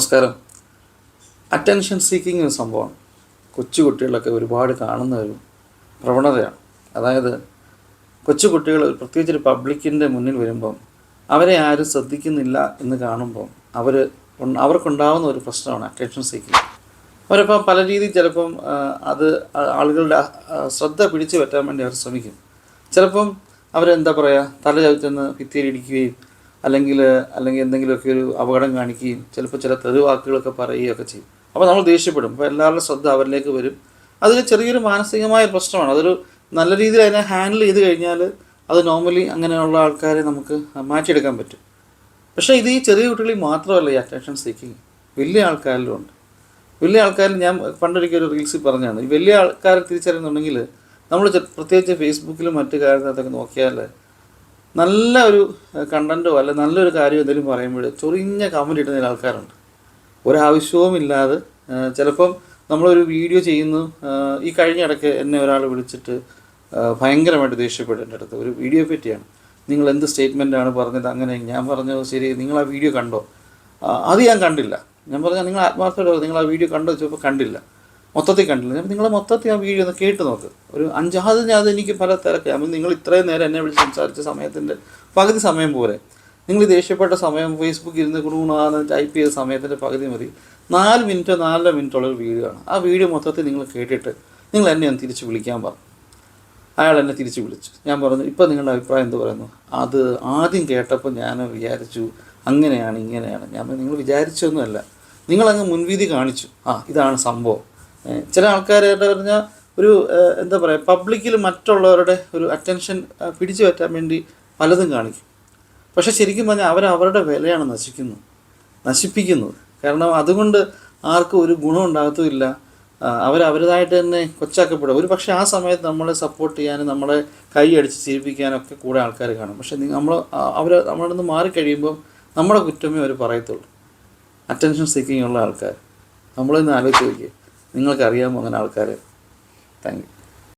നമസ്കാരം. Attention seeking ഒരു സംഭവമാണ്. കൊച്ചു കുട്ടികളൊക്കെ ഒരുപാട് കാണുന്ന ഒരു പ്രവണതയാണ്. അതായത് കൊച്ചു കുട്ടികൾ പ്രത്യേകിച്ച് ഒരു പബ്ലിക്കിന്റെ മുന്നിൽ വരുമ്പം അവരെ ആരും ശ്രദ്ധിക്കുന്നില്ല എന്ന് കാണുമ്പോൾ അവർ അവർക്കുണ്ടാവുന്ന ഒരു പ്രശ്നമാണ് അറ്റൻഷൻ സീക്കിംഗ് അവരിപ്പം പല രീതിയിൽ ചിലപ്പം അത് ആളുകളുടെ ശ്രദ്ധ പിടിച്ചു പറ്റാൻ വേണ്ടി അവർ ശ്രമിക്കും. ചിലപ്പം അവരെന്താ പറയുക തല ചവിട്ടുന്ന ഭിത്തിയിലിടിക്കുകയും അല്ലെങ്കിൽ അല്ലെങ്കിൽ എന്തെങ്കിലുമൊക്കെ ഒരു അപകടം കാണിക്കുകയും ചിലപ്പോൾ ചില തെറിവാക്കുകളൊക്കെ പറയുകയൊക്കെ ചെയ്യും. അപ്പോൾ നമ്മൾ ദേഷ്യപ്പെടും. അപ്പോൾ എല്ലാവരുടെ ശ്രദ്ധ അവരിലേക്ക് വരും. അതൊരു ചെറിയൊരു മാനസികമായ പ്രശ്നമാണ്. അതൊരു നല്ല രീതിയിൽ അതിനെ ഹാൻഡിൽ ചെയ്ത് കഴിഞ്ഞാൽ അത് നോർമലി അങ്ങനെയുള്ള ആൾക്കാരെ നമുക്ക് മാറ്റിയെടുക്കാൻ പറ്റും. പക്ഷേ ഇത് ഈ ചെറിയ കുട്ടികളിൽ മാത്രമല്ല ഈ അറ്റൻഷൻ സീക്കിങ് വലിയ ആൾക്കാരിലും ഉണ്ട്. വലിയ ആൾക്കാരിൽ ഞാൻ പണ്ടൊരിക്കൽ ഒരു റീൽസിൽ പറഞ്ഞതാണ് ഈ വലിയ ആൾക്കാരെ തിരിച്ചറിയുന്നുണ്ടെങ്കിൽ നമ്മൾ പ്രത്യേകിച്ച് ഫേസ്ബുക്കിലും മറ്റു കാര്യത്തിനകത്തൊക്കെ നോക്കിയാൽ നല്ല ഒരു കണ്ടന്റോ അല്ല നല്ലൊരു കാര്യം എന്തെങ്കിലും പറയുമ്പോൾ ചൊറിഞ്ഞ കമന്റ് ഇടുന്ന ആൾക്കാരുണ്ട്. ഒരാവശ്യവുമില്ലാതെ ഇല്ലാതെ ചിലപ്പം നമ്മളൊരു വീഡിയോ ചെയ്യുന്നു ഈ കഴിഞ്ഞ ഇടയ്ക്ക് എന്നെ ഒരാൾ വിളിച്ചിട്ട് ഭയങ്കരമായിട്ട് ദേഷ്യപ്പെട്ടു എന്റെ അടുത്ത്. ഒരു വീഡിയോ പറ്റിയാണ്. നിങ്ങൾ എന്ത് സ്റ്റേറ്റ്മെന്റാണ് പറഞ്ഞത്? അങ്ങനെ ഞാൻ പറഞ്ഞു ശരി നിങ്ങൾ ആ വീഡിയോ കണ്ടോ? അത് ഞാൻ കണ്ടില്ല. ഞാൻ പറഞ്ഞു നിങ്ങൾ ആത്മാർത്ഥമായിട്ട് നിങ്ങൾ ആ വീഡിയോ കണ്ടോ? ചോദിച്ചപ്പോൾ കണ്ടില്ല. മൊത്തത്തിൽ കണ്ടില്ല. ഞാൻ നിങ്ങൾ മൊത്തത്തിൽ ആ വീഡിയോ ഒന്ന് കേട്ട് നോക്ക്. ഒരു അഞ്ചാമത് ഞാൻ എനിക്ക് പല തിരക്കായി അപ്പം നിങ്ങൾ ഇത്രയും നേരം എന്നെ വിളിച്ച് സംസാരിച്ച സമയത്തിന്റെ പകുതി സമയം പോരെ. നിങ്ങൾ ദേഷ്യപ്പെട്ട സമയം ഫേസ്ബുക്കിൽ ഇരുന്ന് കുണുകുണാന്ന് ടൈപ്പ് ചെയ്ത സമയത്തിന്റെ പകുതി മതി. നാല് മിനിറ്റോ നാലര മിനിറ്റുള്ള വീഡിയോ ആണ് ആ വീഡിയോ മൊത്തത്തിൽ നിങ്ങൾ കേട്ടിട്ട് നിങ്ങൾ എന്നെ ഒന്ന് തിരിച്ച് വിളിക്കാൻ പറഞ്ഞു അയാൾ എന്നെ തിരിച്ച് വിളിച്ചു. ഞാൻ പറഞ്ഞു ഇപ്പം നിങ്ങളുടെ അഭിപ്രായം എന്ത് പറയുന്നു? അത് ആദ്യം കേട്ടപ്പോൾ ഞാൻ വിചാരിച്ചു അങ്ങനെയാണ് ഇങ്ങനെയാണ്. ഞാൻ നിങ്ങൾ വിചാരിച്ചൊന്നുമല്ല. നിങ്ങളങ്ങ് മുൻവിധി കാണിച്ചു. ആ ഇതാണ് സംഭവം. ചില ആൾക്കാരുടെ പറഞ്ഞാൽ ഒരു എന്താ പറയുക പബ്ലിക്കിൽ മറ്റുള്ളവരുടെ ഒരു അറ്റൻഷൻ പിടിച്ചു പറ്റാൻ വേണ്ടി പലതും കാണിക്കും. പക്ഷെ ശരിക്കും പറഞ്ഞാൽ അവർ അവരുടെ വിലയാണ് നശിക്കുന്നത് നശിപ്പിക്കുന്നത്. കാരണം അതുകൊണ്ട് ആർക്കും ഒരു ഗുണം ഉണ്ടാകത്തുമില്ല. അവർ തന്നെ കൊച്ചാക്കപ്പെടും. ഒരു പക്ഷേ ആ സമയത്ത് നമ്മളെ സപ്പോർട്ട് ചെയ്യാനും നമ്മളെ കൈ അടിച്ച് ചിരിപ്പിക്കാനൊക്കെ കൂടെ ആൾക്കാർ കാണും. പക്ഷെ നമ്മൾ അവർ നമ്മളിൽ നിന്ന് മാറിക്കഴിയുമ്പം നമ്മുടെ കുറ്റമേ അവർ പറയത്തുള്ളൂ. അറ്റൻഷൻ സീക്കിംഗ് ഉള്ള ആൾക്കാർ നമ്മളിന്ന് ആലോചിച്ച് നോക്കിയേ. നിങ്ങൾക്കറിയാമോ അങ്ങനെ ആൾക്കാർ താങ്ക് യു.